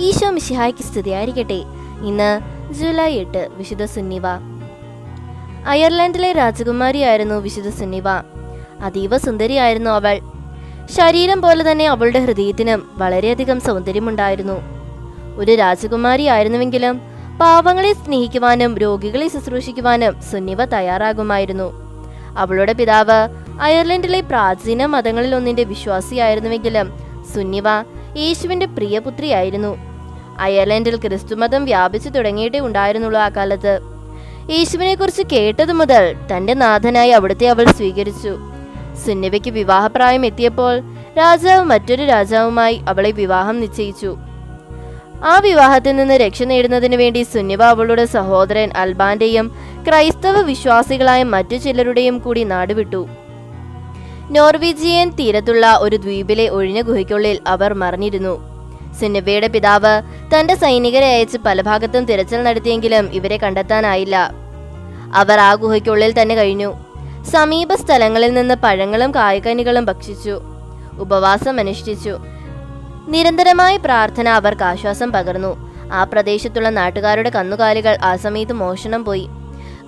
ഈശോ മിശിഹായ്ക്ക് സ്ഥിതിയായിരിക്കട്ടെ ഇന്ന് ജൂലൈ എട്ട് വിശുദ്ധ സുന്നിവ. അയർലൻഡിലെ രാജകുമാരിയായിരുന്നു വിശുദ്ധ സുന്നിവ. അതീവ സുന്ദരിയായിരുന്നു അവൾ. ശരീരം പോലെ തന്നെ അവളുടെ ഹൃദയത്തിനും വളരെയധികം സൗന്ദര്യമുണ്ടായിരുന്നു. ഒരു രാജകുമാരിയായിരുന്നുവെങ്കിലും പാവങ്ങളെ സ്നേഹിക്കുവാനും രോഗികളെ ശുശ്രൂഷിക്കുവാനും സുന്നിവ തയ്യാറാകുമായിരുന്നു. അവളുടെ പിതാവ് അയർലൻഡിലെ പ്രാചീന മതങ്ങളിൽ ഒന്നിന്റെ വിശ്വാസിയായിരുന്നുവെങ്കിലും സുന്നിവ യേശുവിന്റെ പ്രിയപുത്രിയായിരുന്നു. അയർലൻഡിൽ ക്രിസ്തുമതം വ്യാപിച്ചു തുടങ്ങിയിട്ടേ ഉണ്ടായിരുന്നുള്ളൂ ആ കാലത്ത്. യേശുവിനെ കുറിച്ച് കേട്ടതു മുതൽ തന്റെ നാഥനായി അവിടുത്തെ അവൾ സ്വീകരിച്ചു. സുന്നിവയ്ക്ക് വിവാഹപ്രായം എത്തിയപ്പോൾ രാജാവ് മറ്റൊരു രാജാവുമായി അവളെ വിവാഹം നിശ്ചയിച്ചു. ആ വിവാഹത്തിൽ നിന്ന് രക്ഷ നേടുന്നതിന് വേണ്ടി സുന്നിവ അവളുടെ സഹോദരൻ അൽബാന്റെയും ക്രൈസ്തവ വിശ്വാസികളായ മറ്റു ചിലരുടെയും കൂടി നാടുവിട്ടു. നോർവീജിയൻ തീരത്തുള്ള ഒരു ദ്വീപിലെ ഒഴിഞ്ഞ ഗുഹയ്ക്കുള്ളിൽ അവർ മറിഞ്ഞിരുന്നു. സിന്നബയുടെ പിതാവ് തന്റെ സൈനികരെ അയച്ച് പല ഭാഗത്തും തിരച്ചിൽ നടത്തിയെങ്കിലും ഇവരെ കണ്ടെത്താനായില്ല. അവർ ആ ഗുഹയ്ക്കുള്ളിൽ തന്നെ കഴിഞ്ഞു. സമീപ സ്ഥലങ്ങളിൽ നിന്ന് പഴങ്ങളും കായ്കനികളും ഭക്ഷിച്ചു. ഉപവാസം അനുഷ്ഠിച്ചു. നിരന്തരമായ പ്രാർത്ഥന അവർക്ക് ആശ്വാസം പകർന്നു. ആ പ്രദേശത്തുള്ള നാട്ടുകാരുടെ കന്നുകാലികൾ ആ സമയത്ത് മോഷണം പോയി.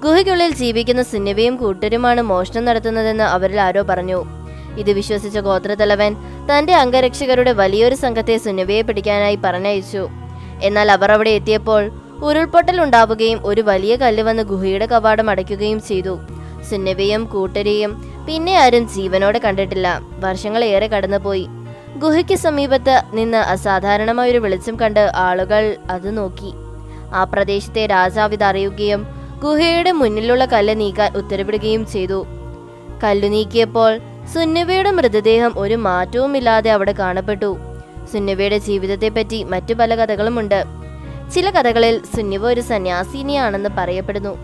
ഗുഹയ്ക്കുള്ളിൽ ജീവിക്കുന്ന സിന്നിവയും കൂട്ടരുമാണ് മോഷണം നടത്തുന്നതെന്ന് അവരിൽ ആരോ പറഞ്ഞു. ഇത് വിശ്വസിച്ച ഗോത്രതലവൻ തന്റെ അംഗരക്ഷകരുടെ വലിയൊരു സംഘത്തെ സുന്നിവയെ പിടിക്കാനായി പറഞ്ഞയച്ചു. എന്നാൽ അവർ അവിടെ എത്തിയപ്പോൾ ഉരുൾപൊട്ടൽ ഉണ്ടാവുകയും ഒരു വലിയ കല്ല് വന്ന് ഗുഹയുടെ കവാടം അടയ്ക്കുകയും ചെയ്തു. സുന്നിവയും കൂട്ടരെയും പിന്നെ ആരും ജീവനോടെ കണ്ടിട്ടില്ല. വർഷങ്ങളേറെ കടന്നുപോയി. ഗുഹയ്ക്ക് സമീപത്ത് നിന്ന് അസാധാരണമായ ഒരു വെളിച്ചം കണ്ട് ആളുകൾ അത് നോക്കി. ആ പ്രദേശത്തെ രാജാവ് ഇത് അറിയുകയും ഗുഹയുടെ മുന്നിലുള്ള കല്ല് നീക്കാൻ ഉത്തരവിടുകയും ചെയ്തു. കല്ലു നീക്കിയപ്പോൾ സുന്നവയുടെ മൃതദേഹം ഒരു മാറ്റവുമില്ലാതെ അവിടെ കാണപ്പെട്ടു. സുന്നവയുടെ ജീവിതത്തെപ്പറ്റി മറ്റു പല കഥകളുമുണ്ട്. ചില കഥകളിൽ സുന്നിവ ഒരു സന്യാസിനിയാണെന്ന് പറയപ്പെടുന്നു.